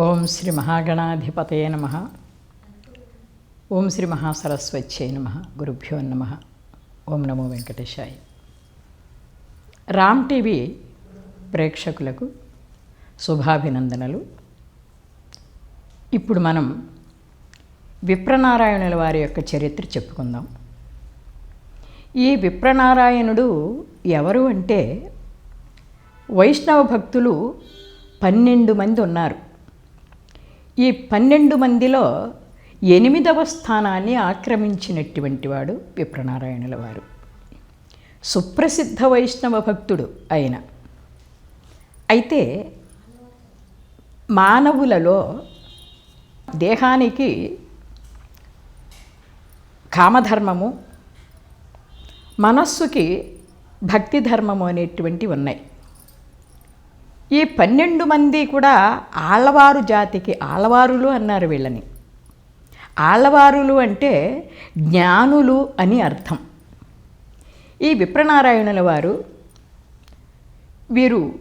ఓం శ్రీ మహాగణాధిపతయ నమ. ఓం శ్రీ మహాసరస్వత్యై నమ. గురుభ్యో నమ. ఓం నమో వెంకటేశాయ. రామ్ టీవీ ప్రేక్షకులకు శుభాభినందనలు. ఇప్పుడు మనం విప్రనారాయణుల వారి యొక్క చరిత్ర చెప్పుకుందాం. ఈ విప్రనారాయణుడు ఎవరు అంటే వైష్ణవ భక్తులు పన్నెండు మంది ఉన్నారు. ఈ పన్నెండు మందిలో ఎనిమిదవ స్థానాన్ని ఆక్రమించినటువంటి వాడు విప్రనారాయణుల వారు. సుప్రసిద్ధ వైష్ణవ భక్తుడు ఆయన. అయితే మానవులలో దేహానికి కామధర్మము మనస్సుకి భక్తి ధర్మము అనేటువంటివి ఉన్నాయి. ఈ పన్నెండు మంది కూడా ఆళ్ళవారు జాతికి ఆళ్ళవారులు అన్నారు వీళ్ళని. ఆళ్ళవారులు అంటే జ్ఞానులు అని అర్థం. ఈ విప్రనారాయణుల వారు వీరు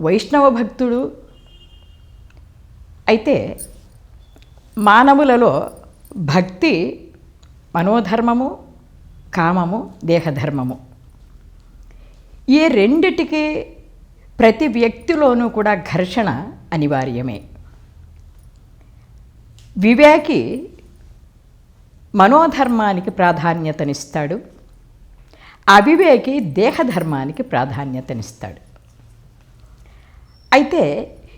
వైష్ణవ భక్తుడు. అయితే మానవులలో భక్తి మనోధర్మము కామము దేహధర్మము. ఈ రెండిటికి ప్రతి వ్యక్తిలోనూ కూడా ఘర్షణ అనివార్యమే. వివేకి మనోధర్మానికి ప్రాధాన్యతనిస్తాడు. అవివేకి దేహధర్మానికి ప్రాధాన్యతనిస్తాడు. అయితే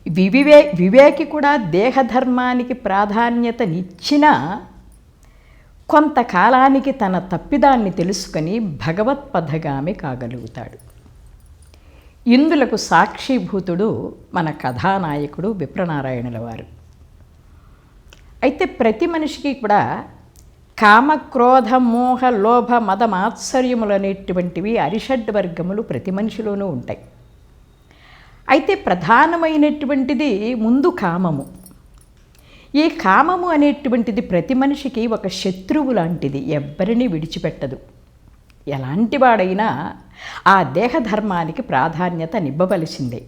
వివివే వివేకి కూడా దేహధర్మానికి ప్రాధాన్యతనిచ్చినా కొంతకాలానికి తన తప్పిదాన్ని తెలుసుకొని భగవత్పథగామి కాగలుగుతాడు. ఇందులకు సాక్షిభూతుడు మన కథానాయకుడు విప్రనారాయణుల వారు. అయితే ప్రతి మనిషికి కూడా కామ క్రోధ మోహ లోభ మద మాత్సర్యములు అనేటువంటివి అరిషడ్ వర్గములు ప్రతి మనిషిలోనూ ఉంటాయి. అయితే ప్రధానమైనటువంటిది ముందు కామము. ఈ కామము అనేటువంటిది ప్రతి మనిషికి ఒక శత్రువు లాంటిది ఎవ్వరిని విడిచిపెట్టదు. ఎలాంటి వాడైనా ఆ దేహధర్మానికి ప్రాధాన్యత నివ్వవలసిందే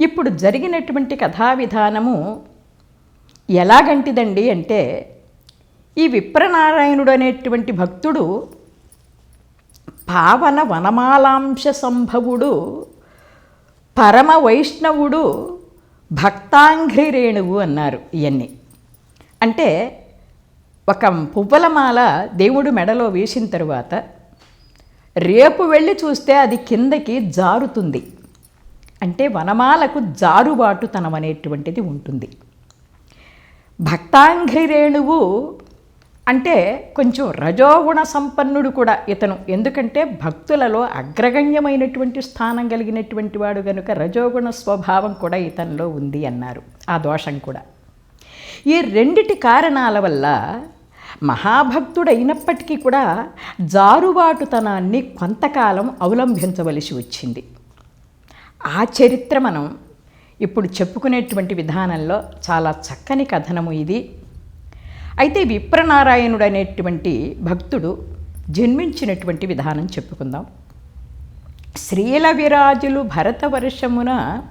ఇప్పుడు జరిగినటువంటి కథా విధానము ఎలాగంటిదండి అంటే ఈ విప్రనారాయణుడు అనేటువంటి భక్తుడు పావన వనమాలాంశ సంభవుడు పరమ వైష్ణవుడు భక్తాంఘ్రి రేణువు అన్నారు ఇవన్నీ అంటే ఒక పువ్వులమాల దేవుడు మెడలో వేసిన తరువాత రేపు వెళ్ళి చూస్తే అది కిందకి జారుతుంది. అంటే వనమాలకు జారుబాటుతనం అనేటువంటిది ఉంటుంది. భక్తాంఘ్రి రేణువు అంటే కొంచెం రజోగుణ సంపన్నుడు కూడా ఇతను. ఎందుకంటే భక్తులలో అగ్రగణ్యమైనటువంటి స్థానం కలిగినటువంటి వాడు కనుక రజోగుణ స్వభావం కూడా ఇతనిలో ఉంది అన్నారు. ఆ దోషం కూడా. ఈ రెండిటి కారణాల వల్ల మహాభక్తుడైనప్పటికీ కూడా జారుబాటుతనాన్ని కొంతకాలం అవలంబించవలసి వచ్చింది. ఆ చరిత్ర మనం ఇప్పుడు చెప్పుకునేటువంటి విధానంలో చాలా చక్కని కథనము ఇది. అయితే విప్రనారాయణుడు అనేటువంటి భక్తుడు జన్మించినటువంటి విధానం చెప్పుకుందాం. శ్రీల విరాజులు భరతవర్షమున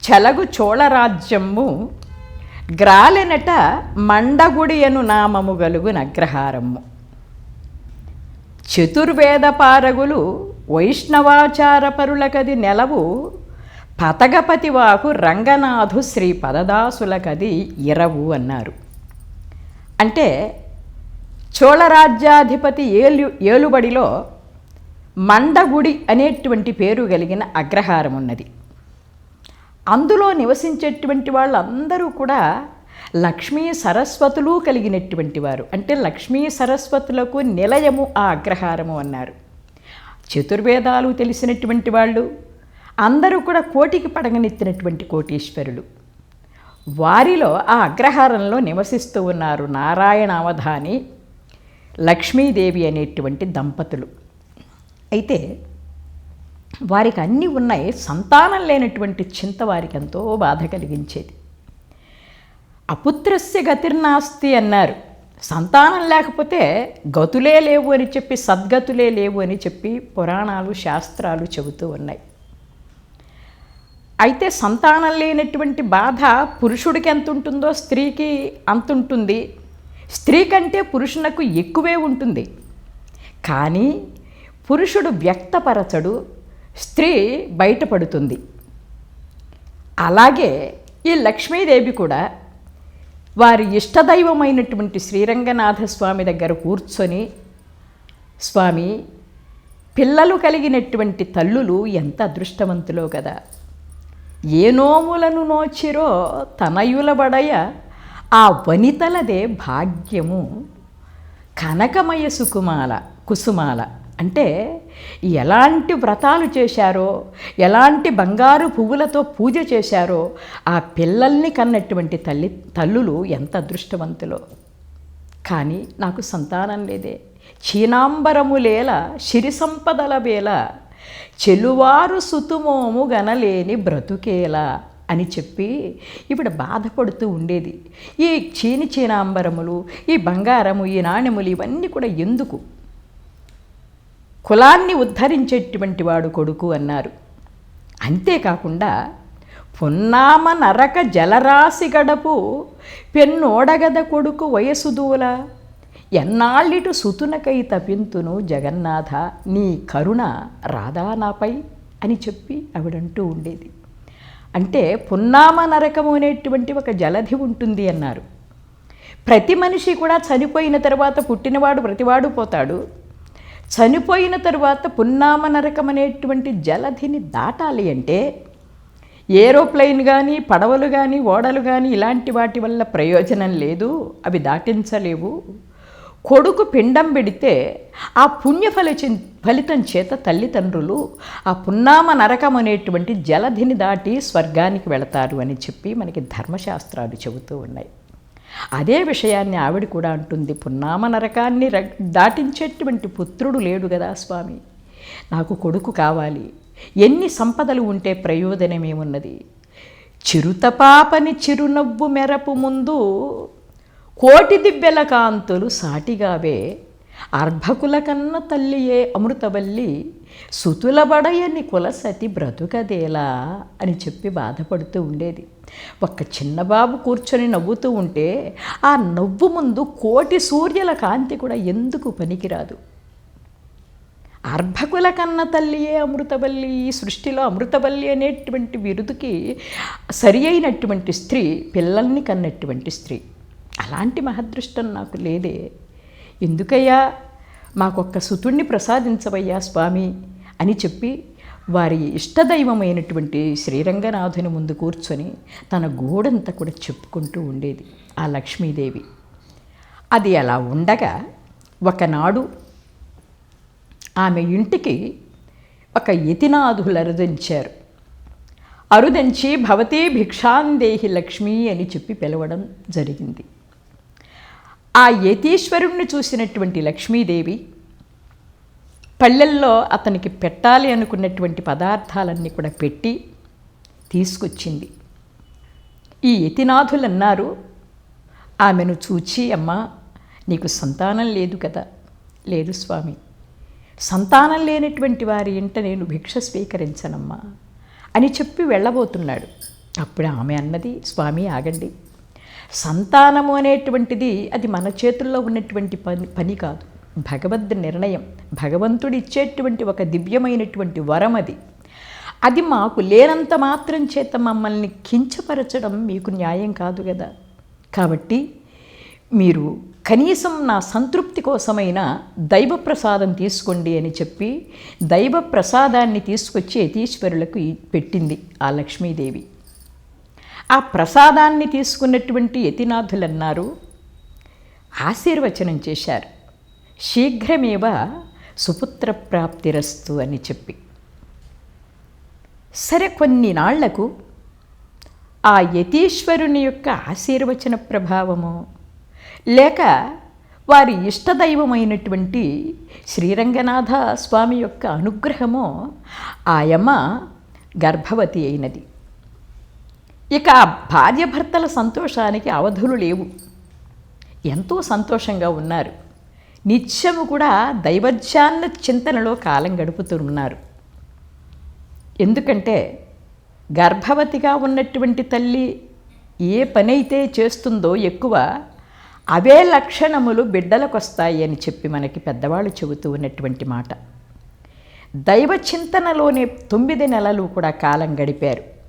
చలగు చోళరాజ్యము గ్రాలెనట మండగుడియను నామము గలుగు నగ్రహారము చతుర్వేద పారగులు వైష్ణవాచారపరులకది నెలవు పతగపతివాకు రంగనాథు శ్రీ పదదాసులకది ఇరవు అన్నారు. అంటే చోళరాజ్యాధిపతి ఏలు ఏలుబడిలో మండగుడి అనేటువంటి పేరు కలిగిన అగ్రహారం ఉన్నది అందులో నివసించేటువంటి వాళ్ళందరూ కూడా లక్ష్మీ సరస్వతులు కలిగినటువంటి వారు. అంటే లక్ష్మీ సరస్వతులకు నిలయము ఆ అగ్రహారము అన్నారు. చతుర్వేదాలు తెలిసినటువంటి వాళ్ళు అందరూ కూడా కోటికి పడగనెత్తినటువంటి కోటీశ్వరులు. వారిలో ఆ అగ్రహారంలో నివసిస్తూ ఉన్నారు నారాయణ అవధాని లక్ష్మీదేవి అనేటువంటి దంపతులు. అయితే వారికి అన్నీ ఉన్నాయి. సంతానం లేనటువంటి చింత వారికి ఎంతో బాధ కలిగించేది. అపుత్రస్య గతిర్నాస్తి అన్నారు. సంతానం లేకపోతే గతులే లేవు అని చెప్పి సద్గతులే లేవు అని చెప్పి పురాణాలు శాస్త్రాలు చెబుతూ ఉన్నాయి. అయితే సంతానం లేనటువంటి బాధ పురుషుడికి ఎంత ఉంటుందో స్త్రీకి అంత ఉంటుంది. స్త్రీ కంటే పురుషునకు ఎక్కువే ఉంటుంది. కానీ పురుషుడు వ్యక్తపరచడు స్త్రీ బయటపడుతుంది. అలాగే ఈ లక్ష్మీదేవి కూడా వారి ఇష్టదైవమైనటువంటి శ్రీరంగనాథ స్వామి దగ్గర కూర్చొని స్వామి పిల్లలు కలిగినటువంటి తల్లులు ఎంత అదృష్టవంతులో కదా. ఏ నోములను నోచిరో తనయులబడయ ఆ వనితలదే భాగ్యము. కనకమయ సుకుమాల కుసుమాల. అంటే ఎలాంటి వ్రతాలు చేశారో ఎలాంటి బంగారు పువ్వులతో పూజ చేశారో ఆ పిల్లల్ని కన్నటువంటి తల్లి తల్లులు ఎంత అదృష్టవంతులో. కానీ నాకు సంతానం లేదే. చీనాంబరములేల సిరి సంపదల వేల చెలువారు సుతుమోము గనలేని బ్రతుకేలా అని చెప్పి ఇవిడ బాధపడుతూ ఉండేది. ఈ చీని చీనాంబరములు ఈ బంగారము ఈ నాణెములు ఇవన్నీ కూడా ఎందుకు? కులాన్ని ఉద్ధరించేటువంటి వాడు కొడుకు అన్నారు. అంతేకాకుండా పున్నామ నరక జలరాశి గడపు పెన్నోడగద కొడుకు వయసు దూల ఎన్నాళ్ళిటు సుతునకై తపింతును జగన్నాథ నీ కరుణ రాధా నాపై అని చెప్పి ఆవిడంటూ ఉండేది. అంటే పున్నామ నరకము అనేటువంటి ఒక జలధి ఉంటుంది అన్నారు. ప్రతి మనిషి కూడా చనిపోయిన తర్వాత పుట్టినవాడు ప్రతివాడు పోతాడు. చనిపోయిన తరువాత పున్నామ నరకం అనేటువంటి జలధిని దాటాలి అంటే ఏరోప్లెయిన్ కానీ పడవలు కానీ ఓడలు కానీ ఇలాంటి వాటి వల్ల ప్రయోజనం లేదు అవి దాటించలేవు. కొడుకు పిండం పెడితే ఆ పుణ్య ఫలిచి ఫలితం చేత తల్లిదండ్రులు ఆ పున్నామ నరకం అనేటువంటి జలధిని దాటి స్వర్గానికి వెళతారు అని చెప్పి మనకి ధర్మశాస్త్రాలు చెబుతూ ఉన్నాయి. అదే విషయాన్ని ఆవిడ కూడా అంటుంది. పున్నామ నరకాన్ని ర- దాటించేటువంటి పుత్రుడు లేడు కదా స్వామి. నాకు కొడుకు కావాలి. ఎన్ని సంపదలు ఉంటే ప్రయోజనమేమున్నది చిరుతపాపని చిరునవ్వు మెరపు ముందు కోటి దిబ్బెల కాంతులు సాటిగావే. అర్భకుల కన్న తల్లియే అమృతవల్లి. సుతులబడయని కులసతి బ్రతుకదేలా అని చెప్పి బాధపడుతూ ఉండేది. ఒక్క చిన్న బాబు కూర్చొని నవ్వుతూ ఉంటే ఆ నవ్వు ముందు కోటి సూర్యుల కాంతి కూడా ఎందుకు పనికిరాదు? అర్భకుల కన్న తల్లియే అమృతవల్లి ఈ సృష్టిలో అమృతవల్లి అనేటువంటి విరుదుకి సరి అయినటువంటి స్త్రీ పిల్లల్ని కన్నటువంటి స్త్రీ. అలాంటి మహదృష్టం నాకు లేదే. ఎందుకయ్యా? మాకొక్క సుతుణ్ణి ప్రసాదించవయ్యా స్వామి అని చెప్పి వారి ఇష్టదైవమైనటువంటి శ్రీరంగనాథుని ముందు కూర్చొని తన గోడంతా కూడా చెప్పుకుంటూ ఉండేది ఆ లక్ష్మీదేవి. అది అలా ఉండగా ఒకనాడు ఆమె ఇంటికి ఒక యతినాథులు అరుదించారు. అరుదించి భవతే భిక్షాందేహి లక్ష్మి అని చెప్పి పిలవడం జరిగింది. ఆ యతీశ్వరుణ్ణి చూసినటువంటి లక్ష్మీదేవి పళ్ళెల్లో అతనికి పెట్టాలి అనుకున్నటువంటి పదార్థాలన్నీ కూడా పెట్టి తీసుకొచ్చింది. ఈ యతినాథులు అన్నారు ఆమెను చూచి అమ్మా నీకు సంతానం లేదు కదా. లేదు స్వామి. సంతానం లేనటువంటి వారి ఇంట నేను భిక్ష స్వీకరించనమ్మా అని చెప్పి వెళ్ళబోతున్నాడు. అప్పుడు ఆమె అన్నది స్వామి ఆగండి. సంతానము అనేటువంటిది అది మన చేతుల్లో ఉన్నటువంటి పని పని కాదు. భగవద్ నిర్ణయం. భగవంతుడు ఇచ్చేటువంటి ఒక దివ్యమైనటువంటి వరం అది. అది మాకు లేనంత మాత్రం చేత మమ్మల్ని కించపరచడం మీకు న్యాయం కాదు కదా. కాబట్టి మీరు కనీసం నా సంతృప్తి కోసమైనా దైవ ప్రసాదం తీసుకోండి అని చెప్పి దైవ ప్రసాదాన్ని తీసుకొచ్చి యతీశ్వరులకు పెట్టింది ఆ లక్ష్మీదేవి. ఆ ప్రసాదాన్ని తీసుకున్నటువంటి యతినాథులు అన్నారు ఆశీర్వచనం చేశారు. శీఘ్రమేవ సుపుత్ర ప్రాప్తిరస్తు అని చెప్పి. సరే కొన్ని నాళ్ళకు ఆ యతీశ్వరుని యొక్క ఆశీర్వచన ప్రభావము లేక వారి ఇష్టదైవమైనటువంటి శ్రీరంగనాథ స్వామి యొక్క అనుగ్రహమో ఆయమ్మ గర్భవతి అయినది. ఇక భార్యభర్తల సంతోషానికి అవధులు లేవు. ఎంతో సంతోషంగా ఉన్నారు. నిత్యము కూడా దైవధ్యాన్న చింతనలో కాలం గడుపుతూ ఉన్నారు ఎందుకంటే గర్భవతిగా ఉన్నటువంటి తల్లి ఏ పనైతే చేస్తుందో ఎక్కువ అవే లక్షణములు బిడ్డలకు వస్తాయి అని చెప్పి మనకి పెద్దవాళ్ళు చెబుతూ ఉన్నటువంటి మాట. దైవ చింతనలోనే తొమ్మిది నెలలు కూడా కాలం గడిపారు.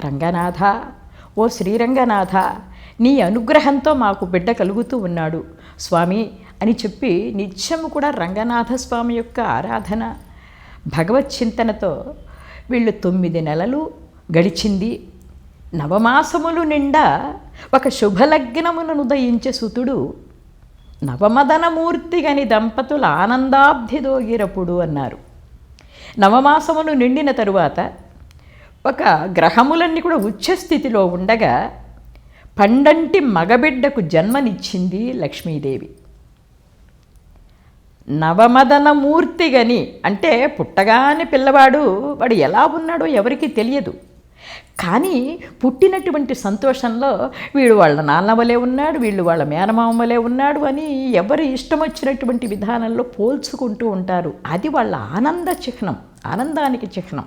రంగనాథ ఓ శ్రీరంగనాథ నీ అనుగ్రహంతో మాకు బిడ్డ కలుగుతూ ఉన్నాడు. స్వామి అని చెప్పి నిత్యము కూడా రంగనాథ స్వామి యొక్క ఆరాధన భగవత్ చింతనతో వీళ్ళు తొమ్మిది నెలలు గడిచింది. నవమాసములు నిండా ఒక శుభలగ్నములను ఉదయించే సుతుడు నవమదనమూర్తి గని దంపతులు ఆనందాబ్ధిదోగిరపుడు అన్నారు. నవమాసములు నిండిన తరువాత ఒక గ్రహములన్నీ కూడా ఉచ్చస్థితిలో ఉండగా పండంటి మగబిడ్డకు జన్మనిచ్చింది లక్ష్మీదేవి. నవమదనమూర్తిగని అంటే పుట్టగానే పిల్లవాడు వాడు ఎలా ఉన్నాడో ఎవరికీ తెలియదు. కానీ పుట్టినటువంటి సంతోషంలో వీడు వాళ్ళ నాన్నవలే ఉన్నాడు వీళ్ళు వాళ్ళ మేనమామ ఉన్నాడు అని ఎవరి ఇష్టం వచ్చినటువంటి విధానంలో పోల్చుకుంటూ ఉంటారు. అది వాళ్ళ ఆనంద చిహ్నం ఆనందానికి చిహ్నం.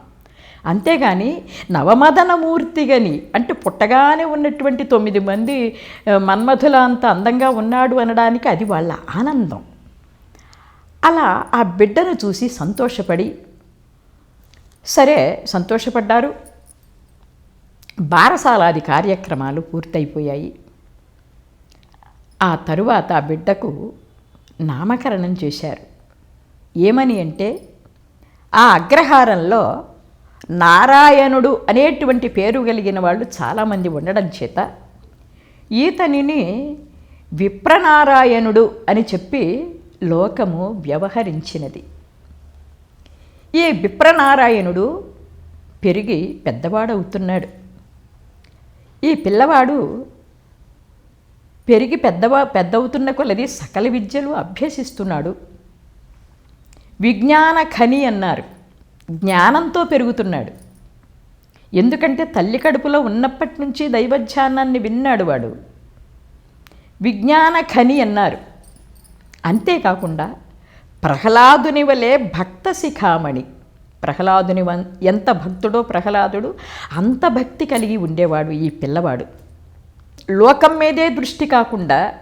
అంతేగాని నవమదనమూర్తిగని అంటే పుట్టగానే ఉన్నటువంటి తొమ్మిది మంది మన్మథుల మన్మధుల అంత అందంగా ఉన్నాడు అనడానికి అది వాళ్ళ ఆనందం. అలా ఆ బిడ్డను చూసి సంతోషపడి సరే సంతోషపడ్డారు. బారసాలాది కార్యక్రమాలు పూర్తయిపోయాయి. ఆ తరువాత ఆ బిడ్డకు నామకరణం చేశారు. ఏమని అంటే ఆ అగ్రహారంలో నారాయణుడు అనేటువంటి పేరు కలిగిన వాళ్ళు చాలామంది ఉండడం చేత ఈతనిని విప్రనారాయణుడు అని చెప్పి లోకము వ్యవహరించినది. ఈ విప్రనారాయణుడు పెరిగి పెద్దవాడవుతున్నాడు. ఈ పిల్లవాడు పెరిగి పెద్దవా పెద్దవుతున్న కొలది సకల విద్యలు అభ్యసిస్తున్నాడు. విజ్ఞాన ఖని అన్నారు. జ్ఞానంతో పెరుగుతున్నాడు. ఎందుకంటే తల్లి కడుపులో ఉన్నప్పటి నుంచి దైవధ్యానాన్ని విన్నాడు వాడు. విజ్ఞాన ఖని అన్నారు. అంతేకాకుండా ప్రహ్లాదుని వలె భక్త శిఖామణి. ప్రహ్లాదుని వన్- ఎంత భక్తుడో ప్రహ్లాదుడు అంత భక్తి కలిగి ఉండేవాడు ఈ పిల్లవాడు. లోకం మీదే దృష్టి కాకుండా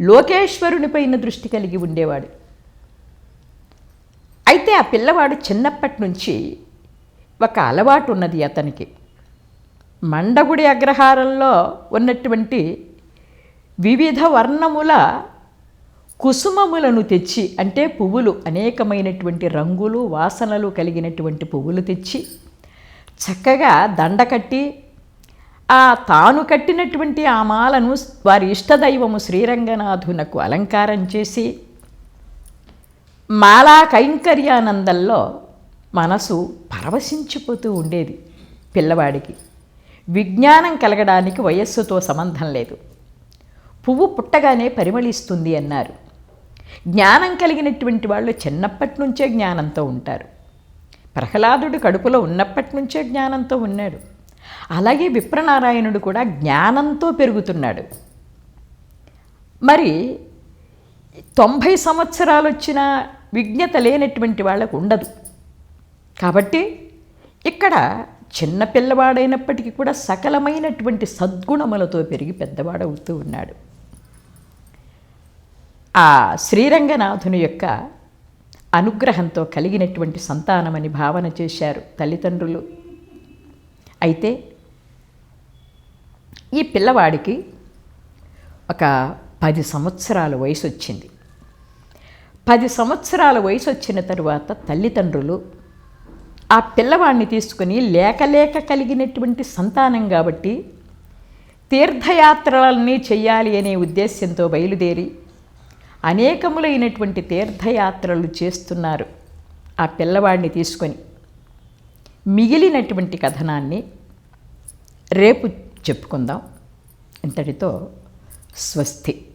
లోకేశ్వరునిపైన దృష్టి కలిగి ఉండేవాడు. అయితే ఆ పిల్లవాడు చిన్నప్పటి నుంచి ఒక అలవాటు ఉన్నది అతనికి. మండగుడి అగ్రహారంలో ఉన్నటువంటి వివిధ వర్ణముల కుసుమములను తెచ్చి అంటే పువ్వులు అనేకమైనటువంటి రంగులు వాసనలు కలిగినటువంటి పువ్వులు తెచ్చి చక్కగా దండ కట్టి ఆ తాను కట్టినటువంటి ఆ మాలను వారి ఇష్టదైవము శ్రీరంగనాథునకు అలంకారం చేసి మాలా కైంకర్యానందంలో మనసు పరవశించిపోతూ ఉండేది పిల్లవాడికి. విజ్ఞానం కలగడానికి వయస్సుతో సంబంధం లేదు. పువ్వు పుట్టగానే పరిమళిస్తుంది అన్నారు. జ్ఞానం కలిగినటువంటి వాళ్ళు చిన్నప్పటి నుంచే జ్ఞానంతో ఉంటారు. ప్రహ్లాదుడు కడుపులో ఉన్నప్పటి నుంచే జ్ఞానంతో ఉన్నాడు. అలాగే విప్రనారాయణుడు కూడా జ్ఞానంతో పెరుగుతున్నాడు. మరి తొంభై సంవత్సరాలు వచ్చిన విజ్ఞత లేనటువంటి వాళ్ళకు ఉండదు. కాబట్టి ఇక్కడ చిన్న పిల్లవాడైనప్పటికీ కూడా సకలమైనటువంటి సద్గుణములతో పెరిగి పెద్దవాడవుతూ ఉన్నాడు. ఆ శ్రీరంగనాథుని యొక్క అనుగ్రహంతో కలిగినటువంటి సంతానమని భావన చేశారు తల్లిదండ్రులు. అయితే ఈ పిల్లవాడికి ఒక పది సంవత్సరాల వయసు వచ్చింది పది సంవత్సరాల వయసు వచ్చిన తరువాత తల్లిదండ్రులు ఆ పిల్లవాడిని తీసుకుని లేకలేక కలిగినటువంటి సంతానం కాబట్టి తీర్థయాత్రలన్నీ చేయాలి అనే ఉద్దేశ్యంతో బయలుదేరి అనేకములైనటువంటి తీర్థయాత్రలు చేస్తున్నారు ఆ పిల్లవాడిని తీసుకొని. మిగిలినటువంటి కథనాన్ని రేపు చెప్పుకుందాం. ఇంతటితో స్వస్తి.